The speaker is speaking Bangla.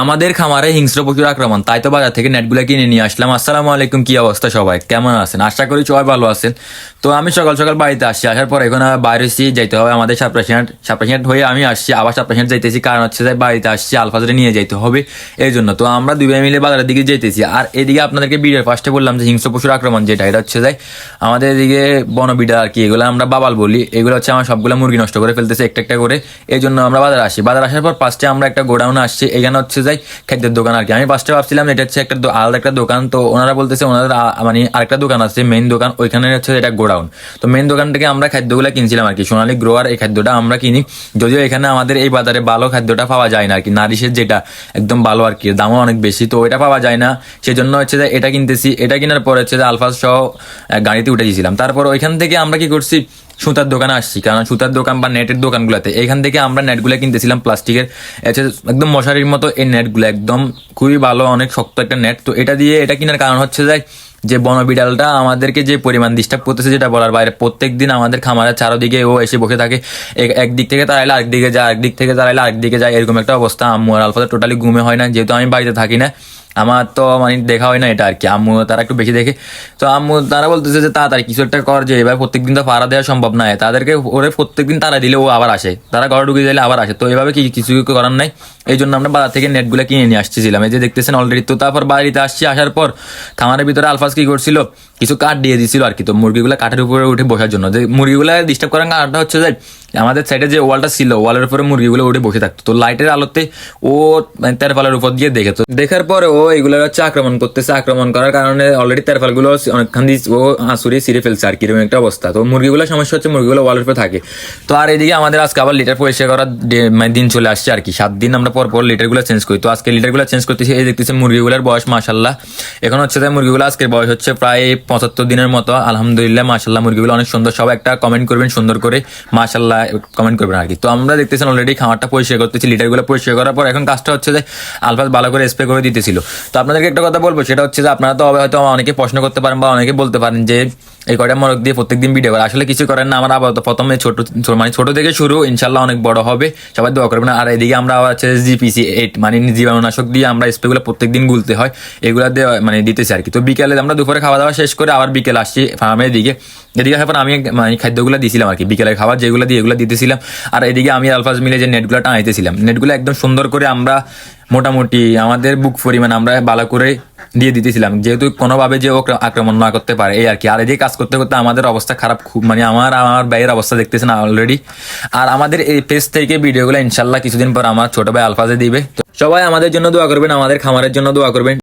আমাদের খামারে হিংস্র পশুর আক্রমণ, তাই তো বাজার থেকে নেটগুলো কিনে নিয়ে আসলাম। আসসালামু আলাইকুম, কি অবস্থা সবাই? কেমন আছেন? আশা করি সবাই ভালো আছেন। তো আমি সকাল সকাল বাড়িতে আসছি। আসার পর এখন বাইরে যাইতে হবে আমাদের সাপ্রেসিয়েন্ট সাপ্রেসিয়েন্ট হয়ে আমি আসছি। আবার সাপ্রেসিয়েন্ট যাইতেছি। কারণ হচ্ছে যে বাড়িতে আসছি আলফাজরে নিয়ে যাইতে হবে। এই জন্য তো আমরা দুই মিলে বাজারের দিকে যেতেছি আর এদিকে আপনাদেরকে ভিডিওর ফার্স্টে বললাম যে হিংস্র পশুর আক্রমণ যেটা, এটা হচ্ছে যে আমাদের এদিকে বনবিড়া আর কি, এগুলো আমরা বাবাল বলি। এগুলো হচ্ছে আমার সবগুলো মুরগি নষ্ট করে ফেলতেছে একটা একটা করে। এই জন্য আমরা বাজারে আসি। বাজার আসার পর ফার্স্টে আমরা একটা গোডাউন আসছি। এখানে হচ্ছে যাই, খাদ্যের দোকান আর কি। আমি ফার্স্টে ভাবছিলাম এটা হচ্ছে একটা আলাদা একটা দোকান, তো ওনারা বলতেছে ওনাদের মানে আরেকটা দোকান আছে মেইন দোকান। ওইখানে হচ্ছে এটা গোডাউন। তো মেইন দোকান থেকে আমরা খাদ্যগুলো কিনছিলাম আর কি। সোনালী গ্রোয়ার এই খাদ্যটা আমরা কিনি। যদিও এখানে আমাদের এই বাজারে ভালো খাদ্যটা পাওয়া যায় না আর কি। নারিশের যেটা, একদম ভালো আর কি। দামও অনেক বেশি, তো এটা পাওয়া যায় না। সেই জন্য হচ্ছে যে এটা কিনতেছি। এটা কেনার পর হচ্ছে যে আলফাস সহ গাড়িতে উঠে গেছিলাম। তারপর ওইখান থেকে আমরা কি করছি সুতার দোকানে আসছি, কারণ সুতার দোকান বা নেটের দোকানগুলোতে, এখান থেকে আমরা নেটগুলো কিনতেছিলাম প্লাস্টিকের। একদম মশারির মতো এই নেটগুলো একদম খুবই ভালো, অনেক শক্ত একটা নেট তো এটা দিয়ে এটা কেনার কারণ হচ্ছে যে যে বনবিড়ালটা আমাদেরকে যে পরিমাণ ডিস্টার্ব করতেছে, যেটা বলার বাইরে প্রত্যেক দিন আমাদের খামারের চারদিকে ও এসে বসে থাকে। এক- একদিক থেকে তারাইলে আরেক দিকে যায় আরেক থেকে তারাইলে আরেক দিকে যায়, এরকম একটা অবস্থা। আম্মু আর আলফাতে টোটালি ঘুমে হয় না, যেহেতু আমি বাড়িতে থাকি না। আমার তো মানে দেখা হয় না এটা আর কি। আম্মু তারা একটু বেশি দেখে। তো আম্মু তারা বলতেছে যে তাড়াতাড়ি কিছু একটা কর যে, এবার প্রত্যেকদিন তো পাড়া দেওয়া সম্ভব নয় তাদেরকে ওরে প্রত্যেকদিন তারা দিলে ও আবার আসে। তারা ঘরে ঢুকে দিলে আবার আসে। তো এভাবে কি, কিছু করার নাই। এই জন্য আমরা বাজার থেকে নেটগুলো কিনে নিয়ে আসছিলাম এই যে দেখতেছেন অলরেডি তো তারপর বাড়িতে আসছি, আসার পর খামারের ভিতরে আলফাজ কি করছিল? কিছু কাঠ দিয়ে দিছিল আর কি। তো মুরগিগুলো কাঠের উপরে উঠে বসার জন্য। যে মুরগিগুলো ডিস্টার্ব করার কারণটা হচ্ছে যে, আমাদের সাইডে যে ওয়ালটা ছিল, ওয়ালের উপরে মুরগিগুলো উঠে বসে থাকতো। তো লাইটের আলোতে ও মানে তেরফালের উপর দিয়ে দেখে। তো দেখার পরে ও এগুলো হচ্ছে আক্রমণ করতেছে। আক্রমণ করার কারণে অলরেডি তেরফালগুলো অনেকখান দিয়ে ও আসুরি ছিঁড়ে ফেলছে আর কি, এরকম একটা অবস্থা। তো মুরগিগুলো সমস্যা হচ্ছে মুরগিগুলো ওয়ালের উপরে থাকে। তো আর এদিকে আমাদের আজকে আবার লিটার পরিষ্কার করার মানে দিন চলে আসছে আর কি। সাত দিন আমরা পর পর লিটারগুলো চেঞ্জ করি। তো আজকে লিটারগুলো চেঞ্জ করতেছি, এই দেখতেছি মুরগিগুলোর বয়স মাসাল্লাহ এখন হচ্ছে যে মুরগিগুলো আজকের বয়স হচ্ছে প্রায় পঁচাত্তর দিনের মতো, আলহামদুলিল্লাহ মাসাল্লাহ মুরগিগুলো অনেক সুন্দর। সবাই একটা কমেন্ট করবেন, সুন্দর করে মাসাল্লাহ কমেন্ট করবেন আর কি। তো আমরা দেখতেছেন অলরেডি খামারটা পরিষ্কার করতেছি লিটারগুলো পরিষ্কার করার পর এখন কাজটা হচ্ছে যে আলফাস ভালো করে স্প্রে করে দিতেছিল। তো আপনাদেরকে একটা কথা বলব, সেটা হচ্ছে যে আপনারা তো হয়তো অনেকে প্রশ্ন করতে পারেন বা অনেকে বলতে পারেন যে এই কয়টা মরক দিয়ে প্রত্যেকদিন ভিডিও করে। আসলে কিছু করেন না, আমরা আপাতত প্রথমে ছোট, ছোট- মানে ছোট থেকে শুরু ইনশাল্লাহ অনেক বড় হবে, সবাই দোয়া করবেন। আর এদিকে আমরা আবার হচ্ছে জিপিসি এইট মানে জীবাণুনাশক দিয়ে আমরা স্প্রেগুলো প্রত্যেকদিন গুলতে হয়, এগুলো দিয়ে মানে দিতেছি আর কি। তো বিকেলে আমরা দুপুরে খাওয়া দাওয়া শেষ করে আবার বিকেলে আসছি ফার্মের দিকে। এদিকে এখন আমি মানে খাদ্যগুলো দিয়েছিলাম আর কি, বিকেলের খাবার যেগুলো দিয়ে এগুলো দিতেছিলাম। আর এদিকে আমি আলফাজ মিলে যে নেটগুলো টানাইতেছিলাম, নেটগুলো একদম সুন্দর করে আমরা মোটামুটি আমাদের বুক পরিমাণ আমরা ভালো করে দিয়ে দিতেছিলাম। যেহেতু কোনোভাবে যে আক্রমণ না করতে পারে, এই আর কি। আর এদিকে কাজ করতে করতে আমাদের অবস্থা খারাপ খুব মানে আমার আমার ভাইয়ের অবস্থা দেখতেছেন অলরেডি আর আমাদের এই পেজ থেকে ভিডিওগুলো ইনশাল্লাহ কিছুদিন পর আমার ছোট ভাই আলফাজে দিবে। সবাই আমাদের জন্য দোয়া করবেন, আমাদের খামারের জন্য দোয়া করবেন।